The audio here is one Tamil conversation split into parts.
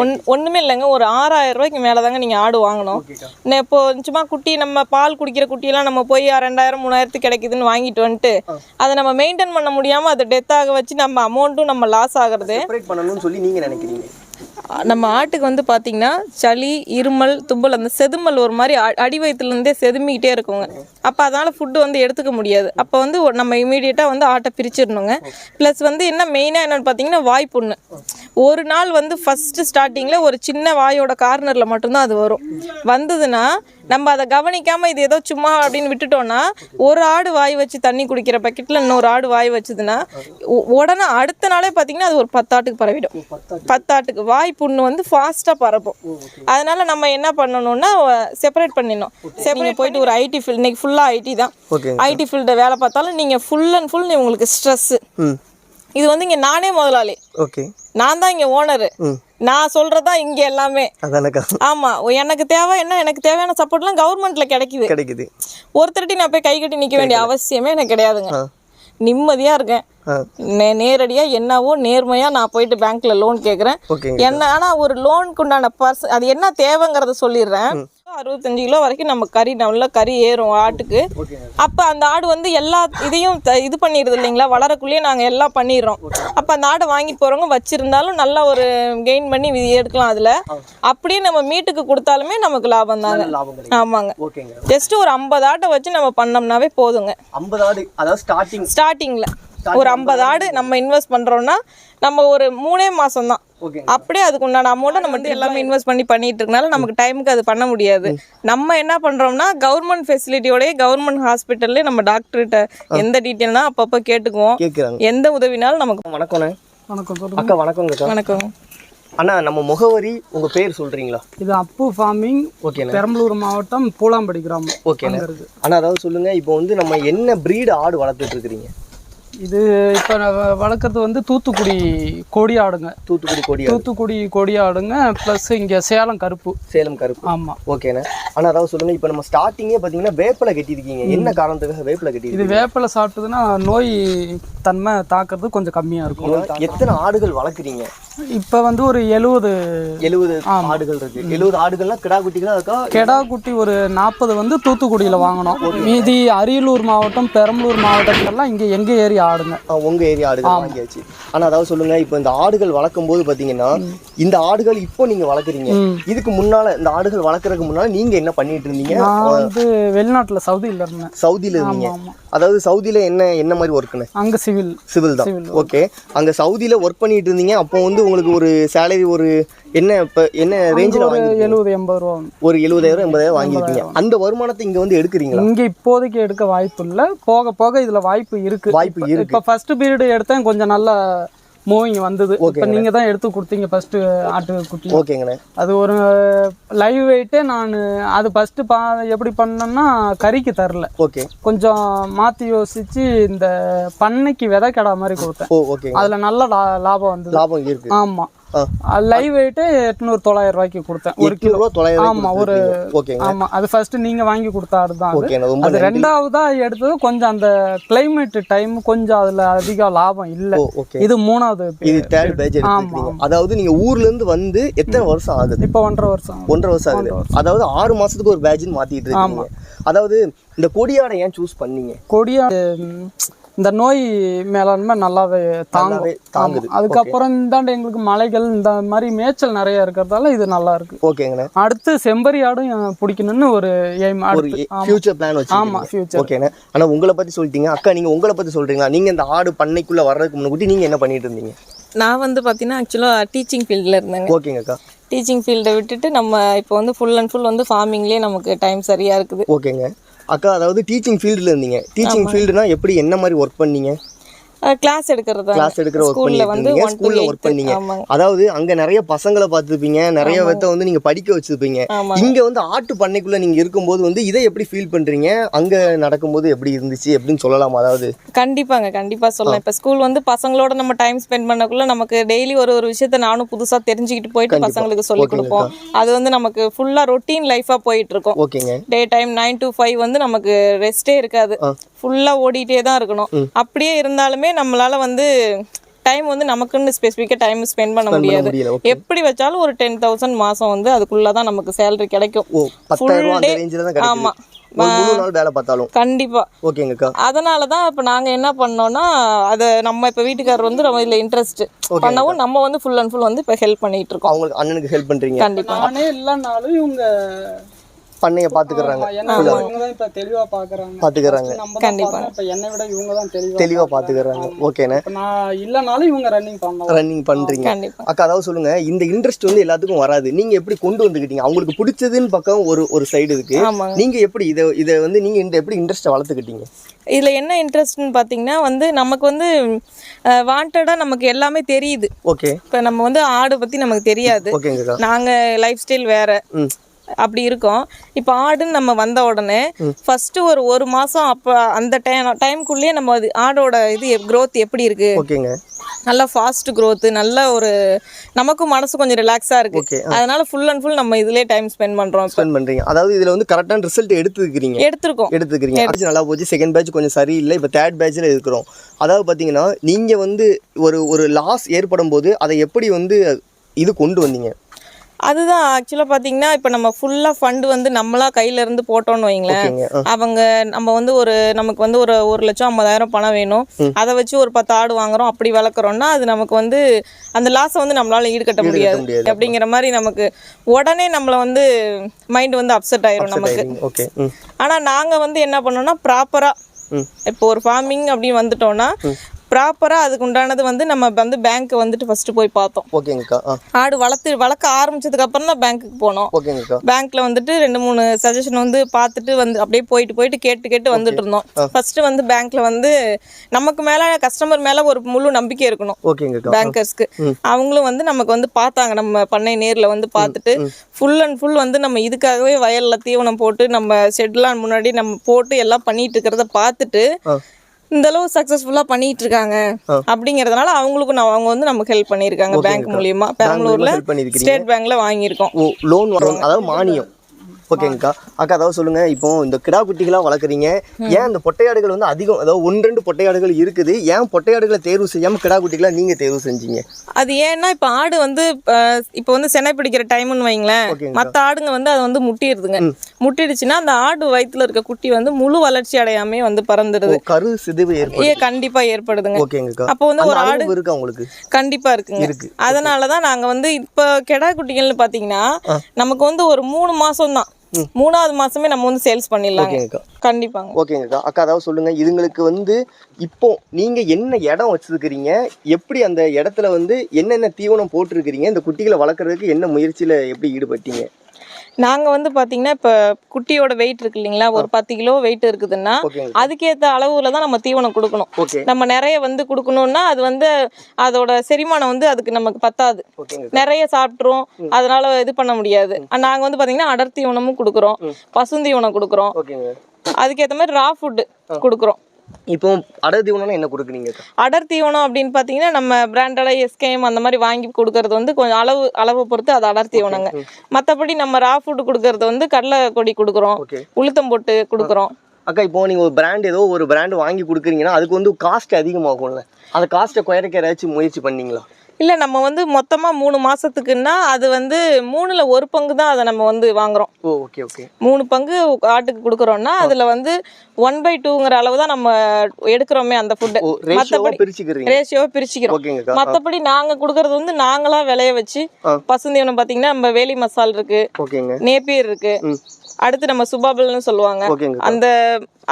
ஒன் ஒன்றுமே இல்லைங்க. ஒரு ஆறாயிரம் ரூபாய்க்கு மேலே தாங்க நீங்கள் ஆடு வாங்கணும். இப்போ சும்மா குட்டி நம்ம பால் குடிக்கிற குட்டியெல்லாம் நம்ம போய் ரெண்டாயிரம் மூணாயிரத்துக்கு கிடைக்குதுன்னு வாங்கிட்டு வந்துட்டு அதை நம்ம மெயின்டைன் பண்ண முடியாமல் அதை டெத் ஆக வச்சு நம்ம அமௌண்ட்டும் நம்ம லாஸ் ஆகுறது. சொல்லி நீங்க நினைக்கிறீங்க. நம்ம ஆட்டுக்கு வந்து பார்த்தீங்கன்னா சளி இருமல் தும்பல் அந்த செதுமல் ஒரு மாதிரி அடி வயிற்றுலேருந்தே செதுமிக்கிட்டே இருக்குங்க. அப்போ அதனால் ஃபுட்டு வந்து எடுத்துக்க முடியாது. அப்போ வந்து நம்ம இமீடியட்டாக வந்து ஆட்டை பிரிச்சிடணுங்க. ப்ளஸ் வந்து என்ன மெயினாக என்னென்னு பார்த்தீங்கன்னா வாய் ஒரு நாள் வந்து ஃபஸ்ட்டு ஸ்டார்டிங்கில் ஒரு சின்ன வாயோட கார்னரில் மட்டும்தான் அது வரும். வந்ததுன்னா நம்ம அதை கவனிக்காமல் இது ஏதோ சும்மா அப்படின்னு விட்டுட்டோம்னா ஒரு ஆடு வாய் வச்சு தண்ணி குடிக்கிற பக்கெட்டில் இன்னொரு ஆடு வாய் வச்சுதுன்னா உடனே அடுத்த நாளே பார்த்தீங்கன்னா அது ஒரு பத்தாட்டுக்கு பரவிடும். பத்தாட்டுக்கு. வாய் புண்ணு வந்து ஃபாஸ்ட்டாக பரப்பும். அதனால நம்ம என்ன பண்ணணும்னா செப்பரேட் பண்ணிடணும். செப்பரேட் போயிட்டு ஒரு ஐடி ஃபீல்டு இன்னைக்கு ஃபுல்லாக ஐடி தான். ஐடி ஃபீல்டு வேலை பார்த்தாலும் நீங்கள் ஃபுல் அண்ட் ஃபுல் உங்களுக்கு ஸ்ட்ரெஸ்ஸு இது வந்து இங்கே நானே முதலாளி. ஓகே. நான் தான் இங்கே ஓனரு நான் சொல்கிறதா இங்கே எல்லாமே. ஆமாம் எனக்கு தேவை என்ன எனக்கு தேவையான சப்போர்ட்லாம் கவர்மெண்ட்டில் கிடைக்குது. கிடைக்குது. ஒருத்தர்கிட்ட நான் போய் கை கட்டி நிற்க வேண்டிய அவசியமே எனக்கு கிடையாதுங்க. ஆ. நிம்மதியாக இருக்கேன். ஆ. நே நேரடியாக என்னவோ நேர்மையாக நான் போயிட்டு பேங்க்ல லோன் ஓகேங்க என்ன ஆனால் ஒரு லோனுக்கு உண்டான பர்ஸ் அது என்ன தேவைங்கிறத சொல்லிடுறேன். அறுபத்தஞ்சு கிலோ வரைக்கும் நம்ம கறி நல்லா கறி ஏறும் ஆட்டுக்கு. அப்போ அந்த ஆடு வந்து எல்லா இதையும் இது பண்ணிடுது இல்லைங்களா? வளரக்குள்ளேயே நாங்கள் எல்லாம் பண்ணிடுறோம். அப்போ அந்த ஆடை வாங்கிட்டு போகிறவங்க வச்சிருந்தாலும் நல்லா ஒரு கெயின் பண்ணி எடுக்கலாம் அதில். அப்படியே நம்ம மீட்டுக்கு கொடுத்தாலுமே நமக்கு லாபம் தாங்க கிடைக்கும். ஆமாங்க. ஜஸ்ட் ஒரு ஐம்பது ஆட்டை வச்சு நம்ம பண்ணோம்னாவே போதுங்க. ஐம்பது ஆடு அதாவது ஸ்டார்டிங் ஸ்டார்டிங்கில் ஒரு ஐம்பது ஆடு நம்ம இன்வெஸ்ட் பண்ணுறோம்னா நம்ம ஒரு மூணே மாதம் தான் அப்படியே அதுக்கு உண்டான அமௌண்ட்டை நம்ம வந்து எல்லாமே இன்வெஸ்ட் பண்ணி பண்ணிட்டு இருக்கனால நமக்கு டைமுக்கு அது பண்ண முடியாது. நம்ம என்ன பண்ணுறோம்னா கவர்மெண்ட் ஃபெசிலிட்டியோடய கவர்மெண்ட் ஹாஸ்பிட்டல்லே நம்ம டாக்டர்கிட்ட எந்த டீட்டெயில்னா அப்பப்போ கேட்டுக்குவோம். எந்த உதவினாலும் நமக்கு வணக்கம் சொல்லுங்க. அக்கா வணக்கங்கக்கா வணக்கம். அண்ணா நம்ம முகவரி உங்க பேர் சொல்றீங்களா? இது அப்பு ஃபார்மிங் ஓகேண்ணே. பெரம்பலூர் மாவட்டம் பூலாம்படி கிராமம். இருக்கு. அண்ணா அதாவது சொல்லுங்க இப்போ வந்து நம்ம என்ன breed ஆடு வளர்த்துட்டு இருக்கிறீங்க? இது இப்போ வளர்க்குறது வந்து தூத்துக்குடி கொடி ஆடுங்க. தூத்துக்குடி கொடி தூத்துக்குடி கொடி ஆடுங்க ப்ளஸ் இங்கே சேலம் கருப்பு. சேலம் கருப்பு. ஆமாம் ஓகேண்ணே அண்ணா. அதாவது சொல்லுங்க இப்போ நம்ம ஸ்டார்டிங்கே பார்த்தீங்கன்னா வேப்பிலை கட்டியிருக்கீங்க. என்ன காரணத்துக்காக வேப்பிலை இது கட்டியிருக்கீங்க வேப்பிலை சாப்பிட்டதுன்னா நோய் தன்மை தாக்குறது கொஞ்சம் கம்மியாக இருக்கும். எத்தனை ஆடுகள் வளர்க்குறீங்க? இப்போ வந்து ஒரு எழுபது எழுபது ஆடுகள் இருக்கு. எழுபது ஆடுகள்னா கிடா குட்டிகளா இருக்கா கெடா குட்டி ஒரு நாற்பது வந்து தூத்துக்குடியில் வாங்கினோம் மீதி அரியலூர் மாவட்டம் பெரம்பலூர் மாவட்டத்துக்கெல்லாம் இங்கே எங்கள் ஏரியா ஆடுங்க. ஆ, உங்க ஏரியா ஆடுகள் வாங்கியாச்சு. ஆனா அதாவது சொல்லுங்க இப்போ இந்த ஆடுகள் வளர்க்கும் போது பாத்தீங்கன்னா இந்த ஆடுகள் இப்போ நீங்க வளர்க்குறீங்க. இதுக்கு முன்னால இந்த ஆடுகள் வளர்க்கறதுக்கு முன்னால நீங்க என்ன பண்ணிட்டு இருந்தீங்க? நான் வந்து வெளிநாட்டில் சவுதியில் இருந்தேன். சவுதியில இருந்தீங்க. அதாவது சவுதியில என்ன என்ன மாதிரி ஒர்க்குன்னு அங்கே சிவில். சிவில் தான். ஓகே அங்க சவுதியில ஒர்க் பண்ணிட்டு இருந்தீங்க. அப்போ வந்து உங்களுக்கு ஒரு சேலரி ஒரு என்ன இப்ப என்ன ரேஞ்சில் ஒரு எழுபது எண்பது ரூபா. ஒரு எழுபதாயிரம் எண்பதாயிரம் வாங்கியிருக்கீங்க. அந்த வருமானத்தை இங்க வந்து எடுக்கிறீங்களா? இங்க இப்போதைக்கு எடுக்க வாய்ப்பு இல்ல. போக போக இதுல வாய்ப்பு இருக்கு. வாய்ப்பு இப்ப- இருக்கு. இப்ப ஃபர்ஸ்ட் பீரியட் எடுத்தேன். கொஞ்சம் நல்ல மூவிங் வந்தது. இப்ப நீங்க தான் எடுத்து கொடுத்தீங்க ஃபர்ஸ்ட் ஆட்டு குட்டி. ஓகேங்கண்ணே அது ஒரு லைவ் வெயிட்டே நான் அது ஃபர்ஸ்ட் பா எப்படி பண்ணேன்னா கறிக்கு தரல. ஓகே கொஞ்சம் மாத்தி யோசிச்சு இந்த பண்ணைக்கு விதை கடா மாதிரி கொடுத்தேன். ஓ ஓகேங்க அதுல நல்ல லாபம் வந்தது. லாபம் இருக்கு. ஆமா. ஆ. லைவ் வெயிட்டே எட்நூறு தொள்ளாயிரம் ரூபாய்க்கு கொடுத்தேன். ஒரு ரூபா தொள்ளாயிரம் ஆமா ஒரு ஆமா அது ஃபர்ஸ்ட் நீங்க வாங்கி கொடுத்த ஆடு தான் அது ரெண்டாவதா எடுத்தது கொஞ்சம் அந்த கிளைமேட் டைம் கொஞ்சம் அதுல அதிக லாபம் இல்ல. இது மூணாவது இது. தேர்ட் எடுத்துருக்கீங்க. அதாவது நீங்க ஊர்ல இருந்து வந்து எத்தனை வருஷம் ஆகுது? இப்ப ஒன்றரை வருஷம் ஒன்றரை வருஷம் ஆகுது. அதாவது ஆறு மாசத்துக்கு ஒரு பேட்ச்னு மாத்திட்டு இருக்கீங்க. அதாவது இந்த கொடியாடை ஏன் சூஸ் பண்ணீங்க? கொடியா ம், இந்த நோய் மேலாண்மை நல்லாவே தாங்கும். நல்லாவே தாங்குது. ஆமா. அதுக்கப்புறம் இந்தாண்ட எங்களுக்கு மலைகள் இந்த மாதிரி மேய்ச்சல் நிறைய இருக்கிறதால இது நல்லா இருக்கு. ஓகேங்கண்ணே. அடுத்து செம்பரி ஆடும் பிடிக்கணும்னு ஒரு எய்ம் ஆமா. ஃபியூச்சர் பிளான் ஆமா வச்சிருக்கீங்க ஃபியூச்சர் ஓகேண்ணே. ஆனா உங்களை பத்தி சொல்லிட்டீங்க. அக்கா நீங்க உங்களை பத்தி சொல்றீங்களா? நீங்க இந்த ஆடு பண்ணைக்குள்ள வர்றதுக்கு முன்னாடி நீங்க என்ன பண்ணிட்டு இருந்தீங்க? நான் வந்து பார்த்தீங்கன்னா ஆக்சுவலாக டீச்சிங் ஃபீல்டில் இருந்தேங்க. ஓகேங்க அக்கா. டீச்சிங் ஃபீல்டை விட்டுட்டு நம்ம இப்போ வந்து ஃபுல் அண்ட் ஃபுல் வந்து ஃபார்மிங்லேயே நமக்கு டைம் சரியாக இருக்குது. ஓகேங்க. அக்கா அதாவது டீச்சிங் ஃபீல்டுல இருந்தீங்க. டீச்சிங் ஃபீல்டுனா எப்படி என்ன மாதிரி ஒர்க் பண்ணீங்க? கிளாஸ் எடுக்கிறது கிளாஸ் எடுக்கிற ஒர்க் டு ஸ்கூல்ல ஒர்க் பண்ணீங்க. அதாவது அங்க நிறைய பசங்களை பார்த்துருப்பீங்க. நிறைய பேர்த்த வந்து நீங்க படிக்க வச்சிருப்பீங்க. இங்க வந்து ஆட்டு பண்ணைக்குள்ள நீங்க இருக்கும்போது வந்து இதை எப்படி ஃபீல் பண்றீங்க? அங்க நடக்கும்போது எப்படி இருந்துச்சு? அப்படின்னு சொல்லலாம்? அதாவது கண்டிப்பாங்க கண்டிப்பா சொல்லலாம். இப்ப ஸ்கூல் வந்து பசங்களோட நம்ம டைம் ஸ்பெண்ட் பண்ணக்குள்ள நமக்கு டெய்லி ஒரு ஒரு விஷயத்த நானும் புதுசா தெரிஞ்சுக்கிட்டு போயிட்டு பசங்களுக்கு சொல்லி கொடுப்போம். அது வந்து நமக்கு ஃபுல்லா ரொட்டீன் லைஃபா போயிட்டு இருக்கும். ஓகேங்க day time nine to five வந்து நமக்கு ரெஸ்டே இருக்காது. ஃபுல்லா ஓடிட்டே தான் இருக்கணும். அப்படியே இருந்தாலுமே நம்மளால வந்து டைம் வந்து நமக்குன்னு ஸ்பெசிஃபிக்காக டைம் ஸ்பெண்ட் பண்ண முடியாது. எப்படி வச்சாலும் ஒரு டென் தௌசண்ட் மாதம் வந்து அதுக்குள்ளே தான் நமக்கு சேலரி கிடைக்கும். ஓ பத்தாயிரம் ரூபா அந்த day- ரேஞ்சில் தான் கிடைக்குது. ஆமா. ஒரு முழு நாள் வேலை பார்த்தாலும். கண்டிப்பாக ஓகேங்கக்கா. அதனால தான் இப்போ நாங்கள் என்ன பண்ணோம்னா அதை நம்ம இப்போ வீட்டுக்காரர் வந்து ரொம்ப இதில் இன்ட்ரெஸ்ட் பண்ணவும் நம்ம வந்து ஃபுல் அண்ட் ஃபுல் வந்து இப்போ ஹெல்ப் பண்ணிட்டு இருக்கோம். அவங்களுக்கு அண்ணனுக்கு ஹெல்ப் பண்றீங்க. கண்டிப்பாக நானே இல்லைனாலும் இவங்க பண்ணைய பாத்துக்கறாங்க. பாத்துக்கறாங்க. நம்ம தான் கண்டிப்பா. பார்த்தோம், இப்ப என்னை விட இவங்க தான் தெளிவா தெளிவா பாத்துக்கறாங்க. ஓகேண்ணே. இப்ப நான் இல்லைனாலும் இவங்க ரன்னிங் பண்றீங்க. கண்டிப்பாக அக்கா அதாவது சொல்லுங்க இந்த இன்ட்ரெஸ்ட் வந்து எல்லாத்துக்கும் வராது. நீங்க எப்படி கொண்டு வந்துக்கிட்டீங்க? அவங்களுக்கு பிடிச்சதுன்னு பக்கம் ஒரு ஒரு சைடு இருக்கு. நீங்க எப்படி இதை இதை வந்து நீங்க இந்த எப்படி இன்ட்ரெஸ்ட்டை வளர்த்துக்கிட்டீங்க? இதில் என்ன இன்ட்ரெஸ்ட்னு பார்த்தீங்கன்னா வந்து நமக்கு வந்து வாண்டடாக நமக்கு எல்லாமே தெரியுது. ஓகே இப்போ நம்ம வந்து ஆடு பற்றி நமக்கு தெரியாது. நாங்கள் லைஃப் ஸ்டைல் வேற. அப்படி இருக்கோம். இப்போ ஆடுன்னு நம்ம வந்த உடனே ஃபர்ஸ்ட் ஒரு ஒரு மாசம் அப்போ அந்த டைம் டைம்குள்ளேயே நம்ம அது ஆடோட இது growth எப்படி இருக்கு? ஓகேங்க. நல்லா ஃபாஸ்ட் growth நல்ல ஒரு நமக்கும் மனசு கொஞ்சம் ரிலாக்ஸாக இருக்கு. அதனால ஃபுல் அண்ட் ஃபுல் நம்ம இதுலயே டைம் ஸ்பெண்ட் பண்றோம். ஸ்பெண்ட் பண்றீங்க. அதாவது இதுல வந்து கரெக்டான ரிசல்ட் எடுத்துக்கிறீங்க எடுத்திருக்கோம். எடுத்துக்கிறீங்க அடுத்து நல்லா போச்சு. செகண்ட் பேட்ச் கொஞ்சம் சரியில்லை. இப்போ தேர்ட் பேட்ச்ல இருக்கிறோம். அதாவது பார்த்தீங்கன்னா நீங்க வந்து ஒரு ஒரு லாஸ் ஏற்படும் போது அதை எப்படி வந்து இது கொண்டு வந்தீங்க? அதுதான் ஆக்சுவலாக பார்த்தீங்கன்னா இப்போ நம்ம ஃபுல்லாக ஃபண்டு வந்து நம்மளா கையில இருந்து போட்டோம்னு வைங்களேன். அவங்க நம்ம வந்து ஒரு நமக்கு வந்து ஒரு ஒரு லட்சம் ஐம்பதாயிரம் பணம் வேணும். அதை வச்சு ஒரு பத்து ஆடு வாங்குறோம் அப்படி வளர்க்குறோம்னா அது நமக்கு வந்து அந்த லாஸை வந்து நம்மளால ஈடுகட்ட முடியாது. முடியாது. அப்படிங்கிற மாதிரி நமக்கு உடனே நம்மளை வந்து மைண்ட் வந்து அப்செட் ஆயிரும் நமக்கு. ஆனால் நாங்கள் வந்து என்ன பண்ணோம்னா ப்ராப்பராக இப்போ ஒரு ஃபார்மிங் அப்படின்னு வந்துட்டோம்னா ப்ராப்பராக அதுக்கு உண்டானது வந்து நம்ம வந்து பேங்க் வந்துட்டு ஃபர்ஸ்ட் போய் பார்த்தோம். ஓகேங்கக்கா ஆடு வளர்த்து வளர்க்க ஆரம்பிச்சதுக்கு அப்புறம் தான் பேங்க்குக்கு போனோம். ஓகேங்கக்கா. பேங்க்ல வந்துட்டு ரெண்டு மூணு சஜஷன் வந்து பார்த்துட்டு வந்து அப்படியே போயிட்டு போயிட்டு கேட்டு கேட்டு வந்துட்டு இருந்தோம் ஃபர்ஸ்ட் வந்து பேங்க்ல வந்து நமக்கு மேல கஸ்டமர் மேல ஒரு முழு நம்பிக்கை இருக்கணும். ஓகேங்கக்கா பேங்கர்ஸ்க்கு அவங்களும் வந்து நமக்கு வந்து பார்த்தாங்க. நம்ம பண்ணை நேர்ல வந்து பார்த்துட்டு ஃபுல் அண்ட் ஃபுல் வந்து நம்ம இதுக்காகவே வயல்ல தீவனம் போட்டு நம்ம ஷெட்லாம் முன்னாடி நம்ம போட்டு எல்லாம் பண்ணிட்டு இருக்கிறத பார்த்துட்டு. இந்த அளவு சக்சஸ்ஃபுல்லா பண்ணிட்டு இருக்காங்க அப்படிங்கறதுனால அவங்களுக்கும் நான் அவங்க வந்து நமக்கு ஹெல்ப் பண்ணியிருக்காங்க பேங்க் மூலியமா. பண்ணியிருக்கிறீங்க. ஸ்டேட் பேங்க்ல வாங்கியிருக்கோம். லோன் அதாவது மானியம். ஓகேங்கக்கா. அக்கா அதாவது சொல்லுங்க இப்போ இந்த கிடா குட்டிகளாக வளர்க்குறீங்க. ஏன் இந்த பொட்டையாடுகள் வந்து அதிகம் அதாவது ஒன்று ரெண்டு பொட்டையாடுகள் இருக்குது? ஏன் பொட்டையாடுகளை தேர்வு செய்யாம கிடா குட்டிகளை நீங்க தேர்வு செஞ்சீங்க? அது ஏன்னா இப்போ ஆடு வந்து இப்போ வந்து செனை பிடிக்கிற டைம்னு வைங்களேன். மற்ற ஆடுங்க வந்து அது வந்து முட்டிடுதுங்க. முட்டிடுச்சுன்னா அந்த ஆடு வயித்துல இருக்க குட்டி வந்து முழு வளர்ச்சி அடையாமே வந்து பறந்துடுது. கரு சிதைவு ஏற்படும் ஏ கண்டிப்பா ஏற்படுதுங்க. ஓகேங்கக்கா. அப்போ வந்து ஒரு ஆடு இருக்கா உங்களுக்கு? கண்டிப்பா இருக்குங்க. இருக்கு. அதனால தான் நாங்க வந்து இப்போ கெடா குட்டிகள்னு பாத்தீங்கன்னா நமக்கு வந்து ஒரு மூணு மாசம் தான் மூணாவது மாசமே நம்ம வந்து சேல்ஸ் ஓகேங்கக்கா கண்டிப்பாங்க. ஓகேங்கக்கா அக்கா அதாவது சொல்லுங்க. இதுங்களுக்கு வந்து இப்போ நீங்க என்ன இடம் வச்சிருக்கிறீங்க? எப்படி அந்த இடத்துல வந்து என்னென்ன தீவனம் போட்டிருக்கிறீங்க? இந்த குட்டிகளை வளர்க்குறதுக்கு என்ன முயற்சியில எப்படி ஈடுபட்டீங்க? நாங்க வந்து பாத்தீங்கன்னா இப்ப குட்டியோட வெயிட் இருக்கு இல்லைங்களா? ஒரு பத்து கிலோ வெயிட் இருக்குதுன்னா அதுக்கேத்த அளவுல தான் நம்ம தீவனம் கொடுக்கணும். நம்ம நிறைய வந்து கொடுக்கணும்னா அது வந்து அதோட செரிமானம் வந்து அதுக்கு நமக்கு பத்தாது. நிறைய சாப்பிட்ரும் அதனால இது பண்ண முடியாது. நாங்க வந்து பாத்தீங்கன்னா அடர் தீவனமும் கொடுக்குறோம். பசுந்தீவனம் கொடுக்குறோம். அதுக்கேத்த மாதிரி ரா ஃபுட்டு கொடுக்குறோம். இப்போ அடர் தீவனம்னா என்ன கொடுக்குறீங்க? அடர் தீவனம் அப்படின்னு பார்த்தீங்கன்னா நம்ம பிராண்டட எஸ்கேஎம் அந்த மாதிரி வாங்கி கொடுக்கறது வந்து கொஞ்சம் அளவு அளவை பொறுத்து அது அடர் தீவனங்க. மற்றபடி நம்ம ரா ஃபுட் கொடுக்கறது வந்து கடலை கொடி கொடுக்குறோம் உளுத்தம் போட்டு கொடுக்குறோம். அக்கா இப்போ நீங்க ஒரு பிராண்ட் ஏதோ ஒரு பிராண்ட் வாங்கி கொடுக்குறீங்கன்னா அதுக்கு வந்து காஸ்ட் அதிகமாகும்ல. அந்த காஸ்ட்டை குறைக்க ஏதாச்சும் முயற்சி பண்ணீங்களா? இல்லை நம்ம வந்து மொத்தமாக மூணு மாசத்துக்குன்னா அது வந்து மூணுல ஒரு பங்கு தான் அதை நம்ம வந்து வாங்குறோம். Okay okay. மூணு பங்கு ஆட்டுக்கு கொடுக்குறோம்னா அதுல வந்து ஒன் பை டூங்கிற அளவு தான் நம்ம எடுக்கிறோமே அந்த ஃபுட்டு ஓ ரேஷியோவா பிரிச்சுக்கிறோம். மற்றபடி நாங்க கொடுக்கறது வந்து நாங்களா விளைய வச்சு. பசுந்தீவனம் பார்த்தீங்கன்னா நம்ம வேலி மசால் இருக்கு ஓகேங்க. நேப்பியர் இருக்கு. அடுத்து நம்ம சுபாபல்னு சொல்லுவாங்க. அந்த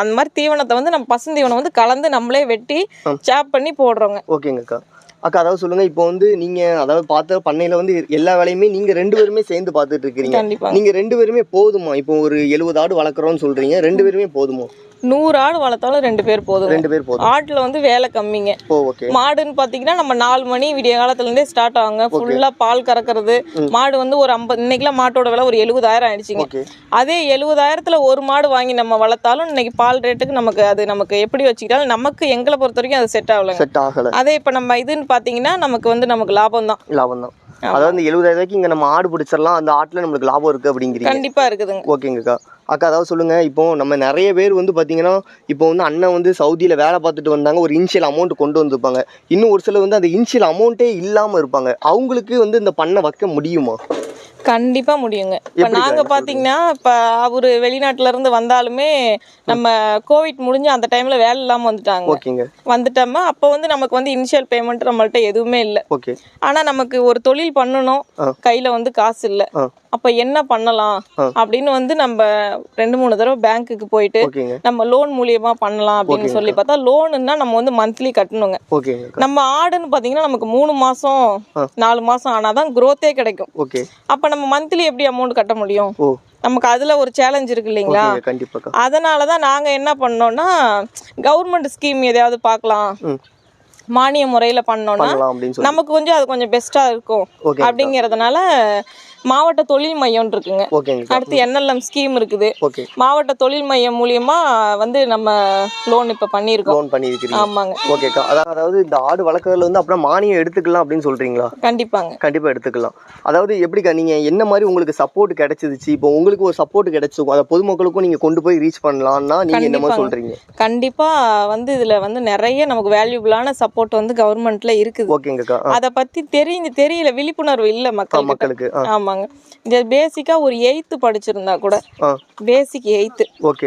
அந்த மாதிரி தீவனத்தை வந்து நம்ம பசுந்தீவனம் வந்து கலந்து நம்மளே வெட்டி சாப் பண்ணி போடுறோங்க. ஓகேங்கக்கா. அக்கா அதாவது சொல்லுங்க இப்போ வந்து நீங்க அதாவது பார்த்த பண்ணையில வந்து எல்லா வேலையுமே நீங்க ரெண்டு பேருமே சேர்ந்து பார்த்துட்டு இருக்கிறீங்க. நீங்க ரெண்டு பேருமே போதுமா? இப்போ ஒரு எழுபது ஆடு வளர்க்குறோம்னு சொல்றீங்க ரெண்டு பேருமே போதுமா? நூறு ஆடு வளர்த்தாலும் ரெண்டு பேர் போதும் ரெண்டு பேர் போதும். ஆட்டுல வந்து வேலை கம்மிங்க. மாடுன்னு பாத்தீங்கன்னா நம்ம நாலு மணி விடிய காலத்துல இருந்தே ஸ்டார்ட் ஆகுங்க. ஃபுல்லா பால் கறக்கிறது. மாடு வந்து ஒரு ஐம்பது இன்னைக்கெல்லாம் மாட்டோட விலை ஒரு எழுபதாயிரம் ஆயிடுச்சுங்க. அதே எழுபதாயிரத்துல ஒரு மாடு வாங்கி நம்ம வளர்த்தாலும் இன்னைக்கு பால் ரேட்டுக்கு நமக்கு அது நமக்கு எப்படி வச்சுக்கிட்டாலும் நமக்கு எங்களை பொறுத்த வரைக்கும் அது செட் ஆகலைங்க. செட் ஆகல. அதே இப்ப நம்ம இதுன்னு பாத்தீங்கன்னா நமக்கு வந்து நமக்கு லாபம் தான். லாபம் தான் அதாவது எழுபதாயிரம் ரூபாய்க்கு இங்க நம்ம ஆடு பிடிச்சிடலாம் அந்த ஆட்டுல நம்மளுக்கு லாபம் இருக்கு அப்படிங்கிறீங்க. கண்டிப்பா இருக்குதுங்க. ஓகேங்கக்கா அக்கா அதாவது சொல்லுங்கள் இப்போ நம்ம நிறைய பேர் வந்து பார்த்தீங்கன்னா இப்போ வந்து அண்ணன் வந்து சவுதியில் வேலை பார்த்துட்டு வந்தாங்க. ஒரு இன்ஷியல் அமௌண்ட் கொண்டு வந்திருப்பாங்க. இன்னும் ஒரு சிலர் வந்து அந்த இன்ஷியல் அமௌண்ட்டே இல்லாமல் இருப்பாங்க. அவங்களுக்கு வந்து இந்த பண்ணை வைக்க முடியுமா? கண்டிப்பா முடியுங்க. இப்ப நாங்க பாத்தீங்கன்னா இப்ப அவரு வெளிநாட்டுல இருந்து வந்தாலுமே நம்ம கோவிட் முடிஞ்சு அந்த டைம்ல வேலை இல்லாம வந்துட்டாங்க. ஓகேங்க. வந்துட்டோமா அப்போ வந்து நமக்கு வந்து இனிஷியல் பேமெண்ட் நம்மள்ட்ட எதுவுமே இல்லை. ஓகே. ஆனா நமக்கு ஒரு தொழில் பண்ணணும் ஆ. கையில வந்து காசு இல்ல. அப்ப என்ன பண்ணலாம். அப்படின்னு வந்து நம்ம ரெண்டு மூணு தடவை பேங்க்குக்கு போயிட்டு நம்ம லோன் மூலியமா பண்ணலாம் அப்படின்னு சொல்லி பார்த்தா லோனுன்னா நம்ம வந்து மந்த்லி கட்டணுங்க. நம்ம ஆடுன்னு பாத்தீங்கன்னா நமக்கு மூணு மாசம் நாலு மாசம் ஆனாதான் growth-ஏ கிடைக்கும். அப்ப நம்ம மந்த்லி எப்படி அமௌண்ட் கட்ட முடியும்? நமக்கு அதுல ஒரு சேலஞ்ச் இருக்கு இல்லைங்களா? ஓகேங்க கண்டிப்பாக்கா அதனால தான் நாங்க என்ன பண்ணோம்னா கவர்மெண்ட் ஸ்கீம் எதையாவது பார்க்கலாம். மானிய முறையில பண்ணோம்னா நமக்கு கொஞ்சம் அது கொஞ்சம் பெஸ்டா இருக்கும் அப்படிங்கறதுனால மாவட்ட தொழில் மையம் இருக்குங்க. அடுத்து என்எல்எம் ஸ்கீம் இருக்குது. மாவட்ட தொழில் மையம் மூலியமா வந்து நம்ம லோன் இப்ப பண்ணியிருக்கோம். லோன் பண்ணியிருக்கிறீங்க. ஆமாங்க. ஓகேக்கா அதாவது இந்த ஆடு வளர்க்குறதுல வந்து அப்புறம் மானியம் எடுத்துக்கலாம் அப்படின்னு சொல்றீங்களா? கண்டிப்பாங்க. கண்டிப்பா எடுத்துக்கலாம். அதாவது எப்படிக்கா நீங்க என்ன மாதிரி உங்களுக்கு சப்போர்ட் கிடைச்சிருச்சு? இப்போ உங்களுக்கு ஒரு சப்போர்ட் கிடைச்சிருக்கும் அதை பொதுமக்களுக்கும் நீங்க கொண்டு போய் ரீச் பண்ணலாம்னா நீங்க என்ன மாதிரி. சொல்றீங்க. கண்டிப்பா வந்து இதுல வந்து நிறைய நமக்கு வேல்யூபிளான சப்போர்ட் வந்து கவர்மெண்ட்ல இருக்குது. ஓகேங்கக்கா அத பத்தி தெரிஞ்சு தெரியல விழிப்புணர்வு இல்ல மக்கள் மக்களுக்கு. ஆ. ஆமாங்க இந்த பேசிக்கா ஒரு எயித்து படிச்சிருந்தா கூட பேசிக் எயித்து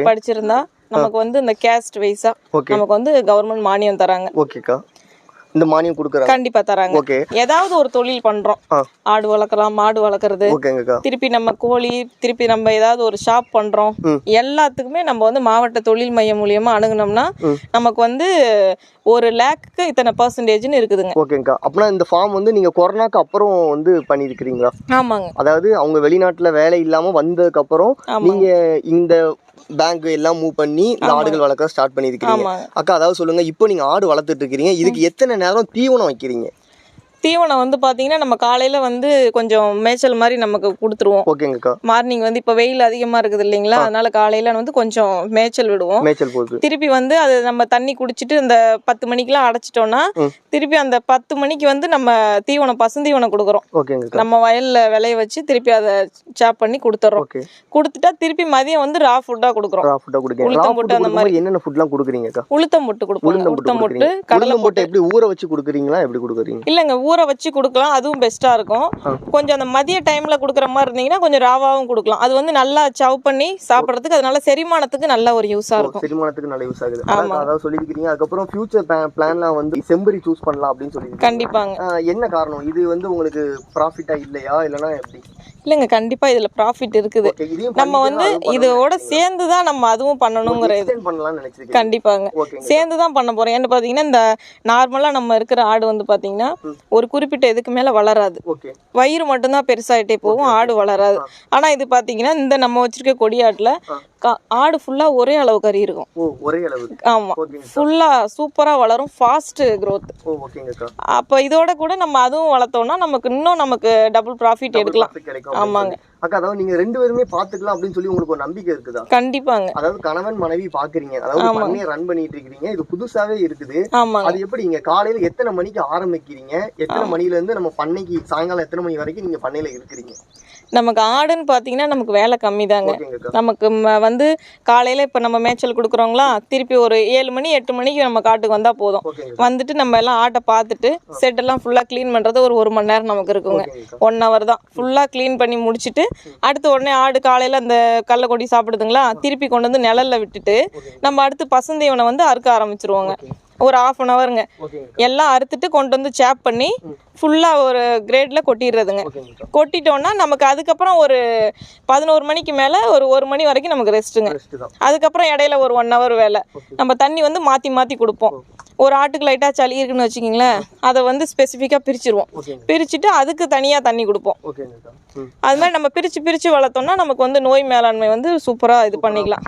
படிச்சிருந்தா நமக்கு வந்து இந்த கேஸ்ட் வைஸா நமக்கு வந்து கவர்மெண்ட் மானியம் தராங்க. ஓகேக்கா. இந்த மானியம் கொடுக்குறாங்க. கண்டிப்பா தராங்க. ஓகே. ஏதாவது ஒரு தொழில் பண்றோம். ஆடு வளர்க்கலாம் மாடு வளர்க்குறது. திருப்பி நம்ம கோழி திருப்பி நம்ம ஏதாவது ஒரு ஷாப் பண்றோம். எல்லாத்துக்குமே நம்ம வந்து மாவட்ட தொழில் மையம் மூலியமா அணுகுனோம்னா. நமக்கு வந்து ஒரு லேக்குக்கு இத்தனை பர்சன்டேஜ்னு இருக்குதுங்க. ஓகேங்கக்கா அப்படின்னா இந்த ஃபார்ம் வந்து நீங்க கொரோனாக்கு அப்புறம் வந்து பண்ணியிருக்கிறீங்களா ஆமாங்க. அதாவது அவங்க வெளிநாட்டுல வேலை இல்லாம வந்ததுக்கு அப்புறம் நீங்க இந்த பேங்க் எல்லாம் மூவ் பண்ணி இந்த ஆடுகள் வளர்க்க ஸ்டார்ட் பண்ணியிருக்கிறீங்க. ஆமாங்க அக்கா அதாவது சொல்லுங்க இப்போ நீங்க ஆடு வளர்த்துட்டு இருக்கிறீங்க. இதுக்கு எத்தனை நேரம் தீவனம் வைக்கிறீங்க? தீவனம் வந்து பாத்தீங்கன்னா நம்ம காலையில வந்து கொஞ்சம் மேய்ச்சல் மாதிரி நமக்கு கொடுத்துருவோம். ஓகேங்கக்கா. மார்னிங் வந்து இப்போ வெயில் அதிகமா இருக்குது இல்லைங்களா? அதனால காலையில வந்து கொஞ்சம் மேய்ச்சல் விடுவோம். மேய்ச்சல் போகுது. திருப்பி வந்து அது நம்ம தண்ணி குடிச்சிட்டு இந்த பத்து மணிக்கெல்லாம் அடைச்சிட்டோம்னா. திருப்பி அந்த பத்து மணிக்கு வந்து நம்ம தீவனம் பசுந்தீவனம் கொடுக்குறோம். ஓகேங்கக்கா. நம்ம வயல்ல விளைய வச்சு திருப்பி அதை சாப் பண்ணி கொடுத்துட்றோம் கொடுத்துட்டா திருப்பி மதியம் வந்து ரா ஃபுட்டா கொடுக்குறோம். ரா ஃபுட்டா கொடுக்கீங்க உளுத்தம் போட்டு அந்த கொடுக்கும்போது என்னென்ன ஃபுட்லாம் கொடுக்குறீங்கக்கா? உளுத்தம் போட்டு கொடுப்போம். உளுத்தம் போட்டு கடலை போட்டு. எப்படி ஊற வச்சு கொடுக்குறீங்களா? எப்படி கொடுக்குறீங்க? இல்லைங்க ஊற வச்சு கொடுக்கலாம். அதுவும் பெஸ்ட்டாக இருக்கும். கொஞ்சம் அந்த மதிய டைம்ல கொடுக்குற மாதிரி இருந்தீங்கன்னா கொஞ்சம் ராவாவும் கொடுக்கலாம். அது வந்து நல்லா சவ் பண்ணி சாப்பிட்றதுக்கு அதனால செரிமானத்துக்கு நல்ல ஒரு யூஸாக இருக்கும். செரிமானத்துக்கு நல்ல யூஸ் ஆகுது அதாவது சொல்லியிருக்கிறீங்க அதுக்கப்புறம் ஃபியூச்சர் பிளான்லாம் வந்து செம்பரி சூஸ் பண்ணலாம் அப்படின்னு சொல்லியிருக்கீங்க. கண்டிப்பாங்க. என்ன காரணம்? இது வந்து உங்களுக்கு ப்ராஃபிட்டா இல்லையா? இல்லைன்னா எப்படி? இல்லைங்க கண்டிப்பா இதுல ப்ராஃபிட் இருக்குது. நம்ம வந்து இதோட சேர்ந்து தான் நம்ம அதுவும் பண்ணணுங்கிற இது. கண்டிப்பாங்க. சேர்ந்து தான் பண்ண போறோம். ஏன்னு பார்த்தீங்கன்னா இந்த நார்மலாக நம்ம இருக்கிற ஆடு வந்து பார்த்தீங்கன்னா. ஒரு குறிப்பிட்ட இதுக்கு மேலே வளராது. வயிறு மட்டும்தான் பெருசாயிட்டே போகும் ஆடு வளராது. ஆனால் இது பார்த்தீங்கன்னா இந்த நம்ம வச்சிருக்க கொடியாட்டில். ஆடு ஃபுல்லாக ஒரே அளவு கறி இருக்கும். ஓ ஒரே அளவு. ஆமாம் ஓகேங்க ஃபுல்லாக சூப்பராக வளரும் ஃபாஸ்ட் growth. ஓ ஓகேங்கக்கா அப்போ இதோட கூட நம்ம அதுவும் வளர்த்தோம்னா நமக்கு இன்னும் நமக்கு டபுள் ப்ராஃபிட் எடுக்கலாம். ஆமாங்க. அக்கா அதாவது நீங்க ரெண்டு பேருமே பாத்துக்கலாம் அப்படின்னு சொல்லி உங்களுக்கு ஒரு நம்பிக்கை இருக்குதா? கண்டிப்பாங்க. அதாவது கணவன் மனைவி பாக்குறீங்க. அதாவது. பண்ணைய ரன் பண்ணிட்டு இருக்கீங்க இது புதுசாவே இருக்குது. அது எப்படி நீங்க காலையில எத்தனை மணிக்கு ஆரம்பிக்கிறீங்க? எத்தனை மணில இருந்து நம்ம பண்ணைக்கு சாயங்காலம் எத்தனை மணி வரைக்கும் நீங்க பண்ணையில இருக்கிறீங்க? நமக்கு ஆடுன்னு பார்த்தீங்கன்னா நமக்கு வேலை கம்மி தாங்க நமக்கு வந்து காலையில் இப்போ நம்ம மேய்ச்சல் கொடுக்குறோங்களா திருப்பி ஒரு ஏழு மணி எட்டு மணிக்கு நம்ம காட்டுக்கு வந்தால் போதும். வந்துட்டு நம்ம எல்லாம் ஆட்டை பார்த்துட்டு செட்டெல்லாம் ஃபுல்லாக க்ளீன் பண்ணுறது ஒரு ஒரு மணி நேரம் நமக்கு இருக்குங்க. ஒன் ஹவர் தான். ஃபுல்லாக க்ளீன் பண்ணி முடிச்சுட்டு அடுத்து உடனே ஆடு காலையில் அந்த கடல கொடி சாப்பிடுதுங்களா திருப்பி கொண்டு வந்து நிழல்ல விட்டுட்டு நம்ம அடுத்து பசுந்தீவனை வந்து அறுக்க ஆரம்பிச்சிருவோங்க. ஒரு ஆஃப் அன் ஹவருங்க எல்லாம் அறுத்துட்டு கொண்டு வந்து சேப் பண்ணி ஃபுல்லாக ஒரு கிரேடில் கொட்டிடுறதுங்க. கொட்டிட்டோம்னா நமக்கு அதுக்கப்புறம் ஒரு பதினோரு மணிக்கு மேலே ஒரு ஒரு மணி வரைக்கும் நமக்கு ரெஸ்ட்டுங்க அதுக்கப்புறம் இடையில ஒரு ஒன் ஹவர் வேலை. நம்ம தண்ணி வந்து மாற்றி மாற்றி கொடுப்போம். ஒரு ஆட்டுக்கு லைட்டாக சளி இருக்குன்னு வச்சுக்கிங்களேன் அதை வந்து ஸ்பெசிஃபிக்காக பிரிச்சிருவோம். பிரிச்சுட்டு அதுக்கு தனியாக தண்ணி கொடுப்போம். அது மாதிரி நம்ம பிரித்து பிரித்து வளர்த்தோம்னா நமக்கு வந்து நோய் மேலாண்மை வந்து சூப்பராக இது பண்ணிக்கலாம்.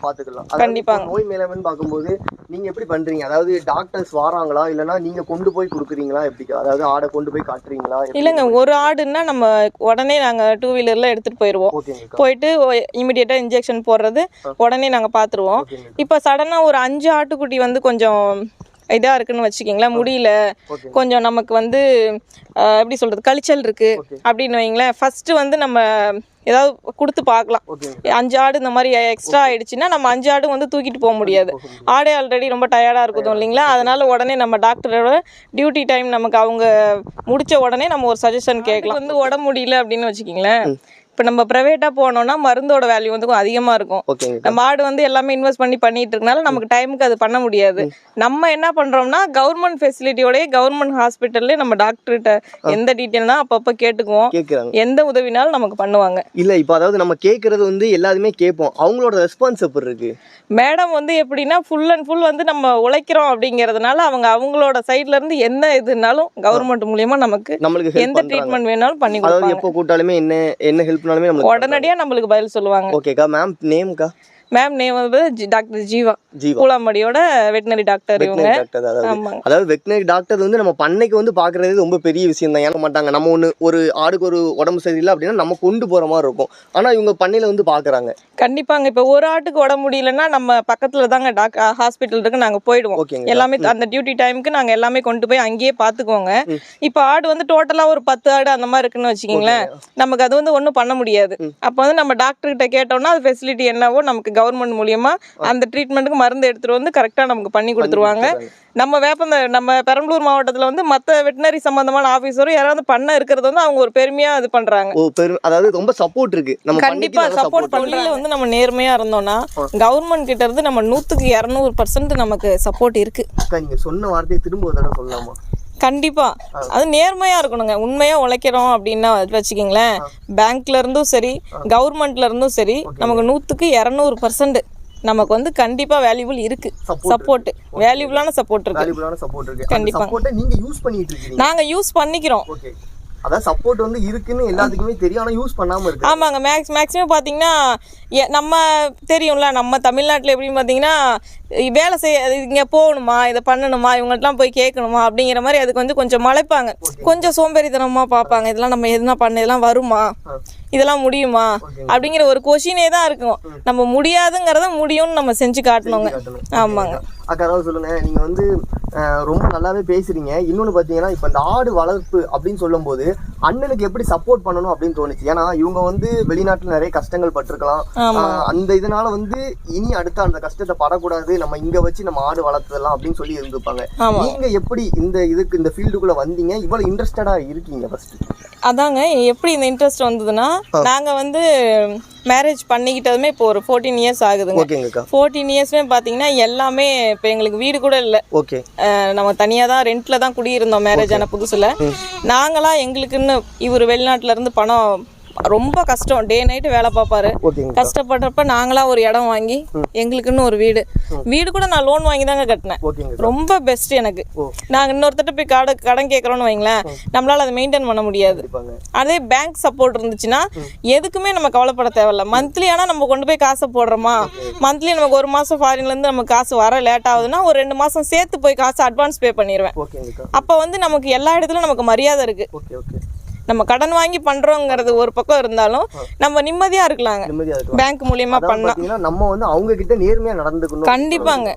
இப்போ நோய் மேலாண்மைன்னு பார்க்கும்போது நீங்க எப்படி பண்றீங்க? அதாவது டாக்டர்ஸ் வராங்களா? இல்லைன்னா நீங்க கொண்டு போய் கொடுக்குறீங்களா? எப்படி? அதாவது ஆடை கொண்டு போய் காட்டுறீங்களா? இல்லைங்க ஒரு ஆடுன்னா நம்ம உடனே நாங்கள் டூ வீலரில் எடுத்துகிட்டு போயிடுவோம் போயிட்டு இமிடியேட்டாக இன்ஜெக்ஷன் போடுறது உடனே நாங்கள் பார்த்துருவோம் இப்போ சடனாக ஒரு அஞ்சு ஆட்டுக்குட்டி வந்து கொஞ்சம் இதாக இருக்குன்னு வச்சுக்கிங்களேன் முடியல. கொஞ்சம் நமக்கு வந்து எப்படி சொல்கிறது கழிச்சல் இருக்குது அப்படின்னு வைங்களேன். ஃபஸ்ட்டு வந்து நம்ம ஏதாவது கொடுத்து பார்க்கலாம். அஞ்சு ஆடு இந்த மாதிரி எக்ஸ்ட்ரா ஆயிடுச்சுன்னா நம்ம அஞ்சு ஆடு வந்து தூக்கிட்டு போக முடியாது. ஆடே ஆல்ரெடி ரொம்ப டயர்டாக இருக்குதும் இல்லைங்களா? அதனால உடனே நம்ம டாக்டரோட டியூட்டி டைம் நமக்கு அவங்க முடிச்ச உடனே நம்ம ஒரு சஜஷன் கேட்கலாம். வந்து உடம்பு முடியல அப்படின்னு வச்சுக்கிங்களேன். இப்போ நம்ம ப்ரைவேட்டாக போனோம்னா மருந்தோட வேல்யூ வந்து அதிகமாக இருக்கும். நம்ம ஆடு வந்து எல்லாமே இன்வெஸ்ட் பண்ணி பண்ணிட்டு இருக்கனால நமக்கு டைமுக்கு அது பண்ண முடியாது. நம்ம என்ன பண்றோம்னா கவர்மெண்ட் ஃபெசிலிட்டியோடய கவர்மெண்ட் ஹாஸ்பிட்டல்லே நம்ம டாக்டர்கிட்ட எந்த டீட்டெயில்னா அப்பப்போ கேட்டுக்குவோம். எந்த உதவினாலும் நமக்கு பண்ணுவாங்க. இல்ல இப்போ அதாவது நம்ம கேட்கறது வந்து எல்லாருமே கேட்போம். அவங்களோட ரெஸ்பான்ஸ் எப்படி இருக்கு? மேடம் வந்து எப்படின்னா ஃபுல் அண்ட் ஃபுல் வந்து நம்ம உழைக்கிறோம் அப்படிங்கிறதுனால அவங்க அவங்களோட சைட்ல இருந்து என்ன இதுனாலும் கவர்மெண்ட் மூலியமா நமக்கு நம்மளுக்கு ஹெல்ப் எந்த ட்ரீட்மெண்ட் வேணாலும் பண்ணி கொடுப்பாங்க. எப்போ கூட்டாலுமே என்ன என்ன ஹெல்ப்னாலுமே நம்மளுக்கு உடனடியா நம்மளுக்கு பதில் சொல்லுவாங்க. ஓகேக்கா மேம் நேம்க்கா மேம் நேம் வந்து டாக்டர் ஜீவா. பூலாம்படியோட வெட்டினரி டாக்டர் இவங்க. டாக்டர் அதாவது வெட்டினரி டாக்டர் வந்து நம்ம பண்ணைக்கு வந்து பாக்குறது ரொம்ப பெரிய விஷயம் தான். ஏன்னா மாட்டாங்க? நம்ம ஒன்று ஒரு ஆடுக்கு ஒரு உடம்பு சரியில்லை அப்படின்னா நம்ம கொண்டு போற மாதிரி இருக்கும். ஆனா இவங்க பண்ணையில வந்து பாக்குறாங்க. கண்டிப்பாங்க. இப்போ ஒரு ஆட்டுக்கு உடம்பு முடியலன்னா நம்ம பக்கத்துல தாங்க டாக் ஹாஸ்பிட்டல் இருக்கு நாங்க போயிடுவோம். எல்லாமே அந்த டியூட்டி டைமுக்கு நாங்க எல்லாமே கொண்டு போய் அங்கேயே பாத்துக்குவோங்க இப்போ ஆடு வந்து டோட்டலா ஒரு பத்து ஆடு அந்த மாதிரி இருக்குன்னு வச்சுக்கிங்களேன். நமக்கு அது வந்து ஒன்றும் பண்ண முடியாது. அப்போ வந்து நம்ம டாக்டர் கிட்ட கேட்டோம்னா அது ஃபெசிலிட்டி என்னவோ நமக்கு கவர்மெண்ட் மூலியமா அந்த ட்ரீட்மெண்ட்டுக்கு மருந்து எடுத்துட்டு வந்து கரெக்டா நமக்கு பண்ணி கொடுத்துருவாங்க. நம்ம வேப்பந்த நம்ம பெரம்பலூர் மாவட்டத்துல வந்து மத்த வெட்டினரி சம்பந்தமான ஆபீசரும் யாராவது பண்ண இருக்கிறது வந்து அவங்க ஒரு பெருமையா இது பண்றாங்க. அதாவது ரொம்ப சப்போர்ட் இருக்கு. நம்ம கண்டிப்பா சப்போர்ட் தொழில வந்து நம்ம நேர்மையா இருந்தோம்னா கவர்மெண்ட் கிட்ட இருந்து நம்ம நூத்துக்கு இரநூறு பர்சன்ட் நமக்கு சப்போர்ட் இருக்கு. சொன்ன வார்த்தையை திரும்ப ஒரு தடவை சொல்லலாமா? கண்டிப்பா. அது நேர்மையா இருக்கணுங்க. உண்மையா உழைக்கிறோம் அப்படின்னா வச்சுக்கிங்களேன். பேங்க்ல இருந்தும் சரி கவர்மெண்ட்ல இருந்தும் சரி நமக்கு நூத்துக்கு இரநூறு பர்சன்ட் நமக்கு வந்து கண்டிப்பா வேல்யூபிள் இருக்கு. Support சப்போர்ட் வேல்யூபிளான சப்போர்ட் இருக்கு. கண்டிப்பா. நீங்க யூஸ் பண்ணிட்டு இருக்கீங்க. நாங்க யூஸ் பண்ணிக்கிறோம். அதான் சப்போர்ட் வந்து இருக்குன்னு எல்லாத்துக்குமே தெரியும் ஆனா யூஸ் பண்ணாம இருக்கு. ஆமாங்க மேக்ஸ் மேக்ஸிமம் பார்த்தீங்கன்னா நம்ம தெரியும்ல நம்ம தமிழ்நாட்டில் எப்படின்னு பார்த்தீங்கன்னா வேலை செய்ய இங்கே போகணுமா இதை பண்ணணுமா இவங்கள்ட்டலாம் போய் கேட்கணுமா அப்படிங்கிற மாதிரி அதுக்கு வந்து கொஞ்சம் மலைப்பாங்க. கொஞ்சம் சோம்பேறித்தனமாக பார்ப்பாங்க இதெல்லாம் நம்ம எதுனா பண்ண இதெல்லாம் வருமா? இதெல்லாம் முடியுமா? அப்படிங்கிற ஒரு கொஷினே தான் இருக்கும். நம்ம முடியாதுங்கிறத முடியும்னு நம்ம செஞ்சு காட்டணுங்க. ஆமாங்க. அக்கா அதாவது சொல்லுங்க. நீங்க வந்து ரொம்ப நல்லாவே பேசுறீங்க. இன்னொன்னு பாத்தீங்கன்னா இப்ப இந்த ஆடு வளர்ப்பு அப்படின்னு சொல்லும்போது அண்ணனுக்கு எப்படி சப்போர்ட் பண்ணணும் அப்படின்னு தோணுச்சு. ஏன்னா இவங்க வந்து வெளிநாட்டுல நிறைய கஷ்டங்கள் பட்டிருக்கலாம். அந்த இதனால வந்து இனி அடுத்த அந்த கஷ்டத்தை படக்கூடாது. நம்ம இங்க வச்சு நம்ம ஆடு வளர்த்துடலாம் அப்படின்னு சொல்லி இருந்துப்பாங்க ஆமா. நீங்க எப்படி இந்த இதுக்கு இந்த ஃபீல்டுக்குள்ள வந்தீங்க? இவ்வளவு இன்ட்ரெஸ்டடா இருக்கீங்க ஃபர்ஸ்ட் அதாங்க எப்படி இந்த இன்ட்ரெஸ்ட் வந்ததுன்னா நாங்கள் வந்து மேரேஜ் பண்ணிக்கிட்டதுமே இப்போ ஒரு ஃபோர்டீன் இயர்ஸ் ஆகுதுங்க. ஓகேங்கக்கா ஃபோர்டீன் இயர்ஸ்மே பார்த்தீங்கன்னா எல்லாமே இப்போ எங்களுக்கு வீடு கூட இல்லை. ஓகே. நம்ம தனியாக தான் ரெண்ட்டில் தான் குடியிருந்தோம் மேரேஜ் ஆன புதுசில். நாங்களாம் எங்களுக்குன்னு இவர் வெளிநாட்டுல இருந்து பணம் ரொம்ப கஷ்டம். டே நைட்டு வேலை பார்ப்பாரு. கஷ்டப்படுறப்ப நாங்களா ஒரு இடம் வாங்கி எங்களுக்குன்னு ஒரு வீடு. வீடு கூட நான் லோன் வாங்கி தாங்க கட்டினேன். ரொம்ப பெஸ்ட் எனக்கு. ஓ. நாங்கள் இன்னொருத்தட்ட போய் கடன் கடன் கேட்குறோன்னு வைங்களேன் நம்மளால அதை மெயின்டைன் பண்ண முடியாது. அதே பேங்க் சப்போர்ட் இருந்துச்சுன்னா எதுக்குமே நம்ம கவலைப்பட தேவையில்ல. மந்த்லி ஆனால் நம்ம கொண்டு போய் காசை போடுறோமா? மந்த்லி நமக்கு ஒரு மாதம் ஃபாரின்லேருந்து நமக்கு காசு வர லேட் ஆகுதுன்னா ஒரு ரெண்டு மாதம் சேர்த்து போய் காசு அட்வான்ஸ் பே பண்ணிடுவேன் அப்போ வந்து நமக்கு எல்லா இடத்துலையும் நமக்கு மரியாதை இருக்கு. நம்ம கடன் வாங்கி பண்றோங்கிறது ஒரு பக்கம் இருந்தாலும் நம்ம நிம்மதியா இருக்கலாங்க. பேங்க் மூலியமா பாத்தீங்கன்னா நம்ம வந்து அவங்க கிட்ட நேர்மையா நடந்துக்கணும். கண்டிப்பாங்க.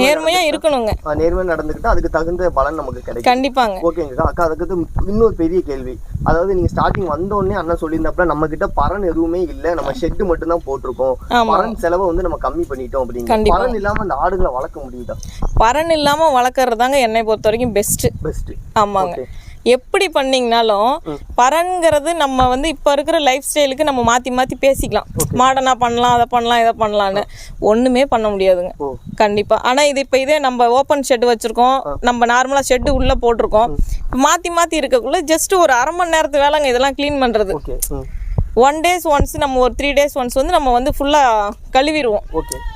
நேர்மையா இருக்கணுங்க. நேர்மையா நடந்துக்கிட்டா அதுக்கு தகுந்த பலன் நமக்கு கிடைக்கும். கண்டிப்பாங்க. ஓகேங்கக்கா அக்கா அதுக்கு இன்னொரு பெரிய கேள்வி. அதாவது நீங்க ஸ்டார்டிங் வந்த உடனே அண்ணன் சொல்லியிருந்தப்ப நம்ம கிட்ட பரன் எதுவுமே இல்ல. நம்ம ஷெட் மட்டும் தான் போட்டிருக்கோம். பரன் செலவை வந்து நம்ம கம்மி பண்ணிட்டோம் அப்படிங்க. கண்டிப்பா. பரன் இல்லாம அந்த ஆடுகளை வளர்க்க முடியுதா? பரன் இல்லாம வளர்க்கறதாங்க என்னை பொறுத்த வரைக்கும் பெஸ்ட் பெஸ்ட் ஆமாங்க. எப்படி பண்ணீங்கனாலும் பரன்கிறது நம்ம வந்து இப்போ இருக்கிற லைஃப் ஸ்டைலுக்கு நம்ம மாற்றி மாற்றி பேசிக்கலாம். மாடர்னாக பண்ணலாம் அதை பண்ணலாம் இதை பண்ணலான்னு ஒன்றுமே பண்ண முடியாதுங்க. கண்டிப்பாக ஆனால் இது இப்போ இதே நம்ம ஓப்பன் ஷெட் வச்சுருக்கோம். நம்ம நார்மலாக ஷெட்டு உள்ளே போட்டிருக்கோம். மாற்றி மாற்றி இருக்கக்குள்ள ஜஸ்ட் ஒரு அரை மணி நேரத்து வேலைங்க இதெல்லாம் க்ளீன் பண்ணுறது ஒன் டேஸ் ஒன்ஸ் நம்ம ஒரு த்ரீ டேஸ் ஒன்ஸ் வந்து நம்ம வந்து ஃபுல்லாக கழுவிடுவோம்.